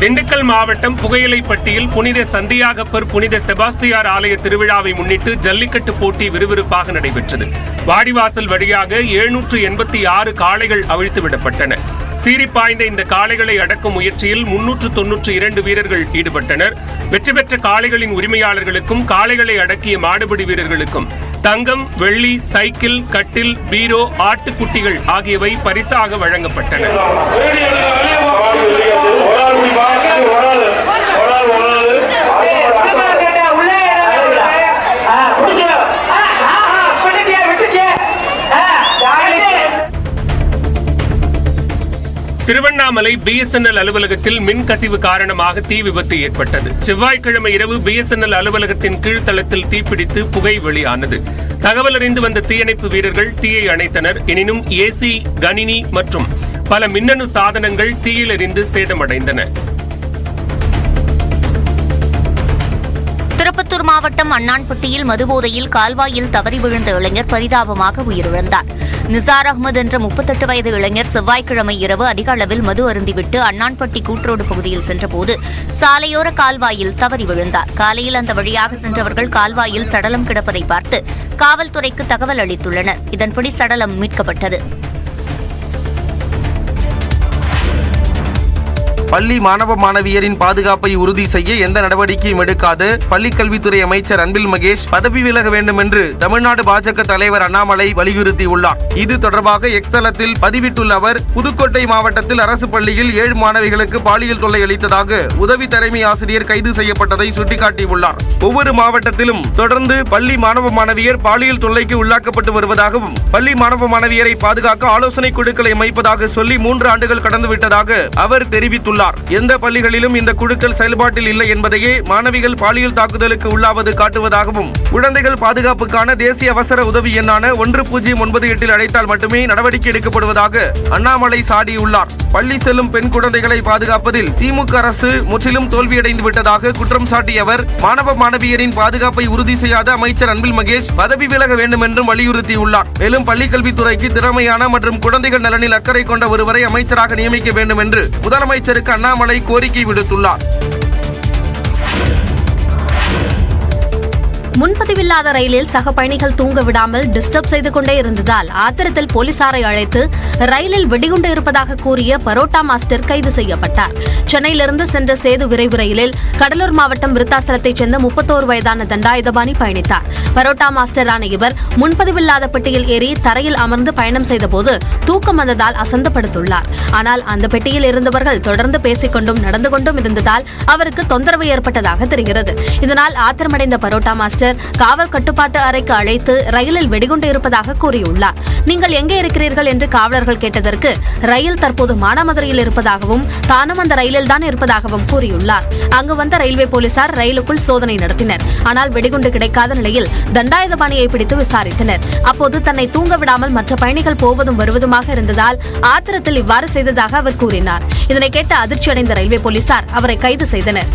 திண்டுக்கல் மாவட்டம் புகையிலைப்பட்டியில் புனித சந்தியாகப்பர் புனித செபாஸ்தியார் ஆலய திருவிழாவை முன்னிட்டு ஜல்லிக்கட்டு போட்டி விறுவிறுப்பாக நடைபெற்றது. வாடிவாசல் வழியாக எழுநூற்று எண்பத்தி ஆறு காளைகள் அவிழ்த்து விடப்பட்டன. சீறிப்பாய்ந்த இந்த காளைகளை அடக்கும் முயற்சியில் முன்னூற்று தொன்னூற்று இரண்டு வீரர்கள் ஈடுபட்டனர். வெற்றி பெற்ற காளைகளின் உரிமையாளர்களுக்கும் காளைகளை அடக்கிய மாடுபிடி வீரர்களுக்கும் தங்கம் வெள்ளி சைக்கிள் கட்டில் பீரோ ஆட்டுக்குட்டிகள் ஆகியவை பரிசாக வழங்கப்பட்டன. திருவண்ணாமலை பிஎஸ்என்எல் அலுவலகத்தில் மின் கசிவு காரணமாக தீ விபத்து ஏற்பட்டது. செவ்வாய்க்கிழமை இரவு பிஎஸ்என்எல் அலுவலகத்தின் கீழ்த்தளத்தில் தீப்பிடித்து புகை வெளியானது. தகவல் அறிந்து வந்த தீயணைப்பு வீரர்கள் தீயை அணைத்தனர். எனினும் ஏசி கணினி மற்றும் பல மின்னணு சாதனங்கள் தீயிலறிந்து சேதமடைந்தன. திருப்பத்தூர் மாவட்டம் அண்ணான்பட்டியில் மதுபோதையில் கால்வாயில் தவறி விழுந்த இளைஞர் பரிதாபமாக உயிரிழந்தார். நிசார் அகமது என்ற முப்பத்தெட்டு வயது இளைஞர் செவ்வாய்க்கிழமை இரவு அதிக அளவில் மது அருந்திவிட்டு அண்ணான்பட்டி கூட்ரோடு பகுதியில் சென்றபோது சாலையோர கால்வாயில் தவறி விழுந்தார். காலையில் அந்த வழியாக சென்றவர்கள் கால்வாயில் சடலம் கிடப்பதை பார்த்து காவல்துறைக்கு தகவல் அளித்துள்ளனர். இதன்படி சடலம் மீட்கப்பட்டது. பள்ளி மாணவ மாணவியரின் பாதுகாப்பை உறுதி செய்ய எந்த நடவடிக்கையும் எடுக்காது. பள்ளிக்கல்வித்துறை அமைச்சர் அன்பில் மகேஷ் பதவி விலக வேண்டும் என்று தமிழ்நாடு பாஜக தலைவர் அண்ணாமலை வலியுறுத்தியுள்ளார். இது தொடர்பாக எக்ஸ் தளத்தில் பதிவிட்டுள்ள அவர் புதுக்கோட்டை மாவட்டத்தில் அரசு பள்ளியில் ஏழு மாணவிகளுக்கு பாலியல் தொல்லை அளித்ததாக உதவி தலைமை ஆசிரியர் கைது செய்யப்பட்டதை சுட்டிக்காட்டியுள்ளார். ஒவ்வொரு மாவட்டத்திலும் தொடர்ந்து பள்ளி மாணவ மாணவியர் பாலியல் தொல்லைக்கு உள்ளாக்கப்பட்டு வருவதாகவும் பள்ளி மாணவ மாணவியரை பாதுகாக்க ஆலோசனை குழுக்களை அமைப்பதாக சொல்லி மூன்று ஆண்டுகள் கடந்துவிட்டதாக அவர் தெரிவித்துள்ளார். எந்த பள்ளிகளிலும் இந்த குழுக்கள் செயல்பாட்டில் இல்லை என்பதையே மாணவிகள் பாலியல் தாக்குதலுக்கு உள்ளாவது காட்டுவதாகவும் குழந்தைகள் பாதுகாப்புக்கான தேசிய அவசர உதவி எண்ணான ஒன்று பூஜ்ஜியம் ஒன்பது எட்டில் அழைத்தால் மட்டுமே நடவடிக்கை எடுக்கப்படுவதாக அண்ணாமலை சாடியுள்ளார். பள்ளி செல்லும் பெண் குழந்தைகளை பாதுகாப்பதில் திமுக அரசு முற்றிலும் தோல்வியடைந்து விட்டதாக குற்றம் சாட்டிய அவர் மாணவ மாணவியரின் பாதுகாப்பை உறுதி செய்யாத அமைச்சர் அன்பில் மகேஷ் பதவி விலக வேண்டும் என்றும் வலியுறுத்தியுள்ளார். மேலும் பள்ளிக்கல்வித்துறைக்கு திறமையான மற்றும் குழந்தைகள் நலனில் அக்கறை கொண்ட ஒருவரை அமைச்சராக நியமிக்க வேண்டும் என்று முதலமைச்சருக்கு அண்ணாமலை கோரிக்கை விடுத்துள்ளார். முன்பதிவில்லாத ரயிலில் சக பயணிகள் தூங்க விடாமல் டிஸ்டர்ப் செய்து கொண்டே இருந்ததால் ஆத்திரத்தில் போலீசாரை அழைத்து ரயிலில் வெடிகுண்டு இருப்பதாக கூறிய பரோட்டா மாஸ்டர் கைது செய்யப்பட்டார். சென்னையிலிருந்து சென்ற சேது விரைவு ரயிலில் கடலூர் மாவட்டம் விருத்தாசலத்தைச் சேர்ந்த முப்பத்தோரு வயதான தண்டாயுதபாணி பயணித்தார். பரோட்டா மாஸ்டரான இவர் முன்பதிவில்லாத பெட்டியில் ஏறி தரையில் அமர்ந்து பயணம் செய்தபோது தூக்கம் வந்ததால் அசந்து படுத்துள்ளார் ஆனால் அந்த பெட்டியில் இருந்தவர்கள் தொடர்ந்து பேசிக்கொண்டும் நடந்து கொண்டும் இருந்ததால் அவருக்கு தொந்தரவு ஏற்பட்டதாக தெரிகிறது. இதனால் ஆத்திரமடைந்த பரோட்டா மாஸ்டர் காவல் கட்டுப்பாட்டு அறைக்கு அழைத்து ரயிலில் வெடிகுண்டு இருப்பதாக கூறியுள்ளார். நீங்கள் எங்கே இருக்கிறீர்கள்? என்று காவலர்கள் கேட்டதற்கு ரயில் தற்போது மானாமதுரையில் இருப்பதாகவும் தானும் அந்த ரயிலில் தான் இருப்பதாகவும் கூறியுள்ளார். அங்கு வந்த ரயில்வே போலீசார் ரயிலுக்குள் சோதனை நடத்தினர். ஆனால் வெடிகுண்டு கிடைக்காத நிலையில் தண்டாயுதபாணியை பிடித்து விசாரித்தனர். அப்போது தன்னை தூங்க விடாமல் மற்ற பயணிகள் போவதும் வருவதுமாக இருந்ததால் ஆத்திரத்தில் இவ்வாறு செய்ததாக அவர் கூறினார். இதனை கேட்டு அதிர்ச்சியடைந்த ரயில்வே போலீசார் அவரை கைது செய்தனர்.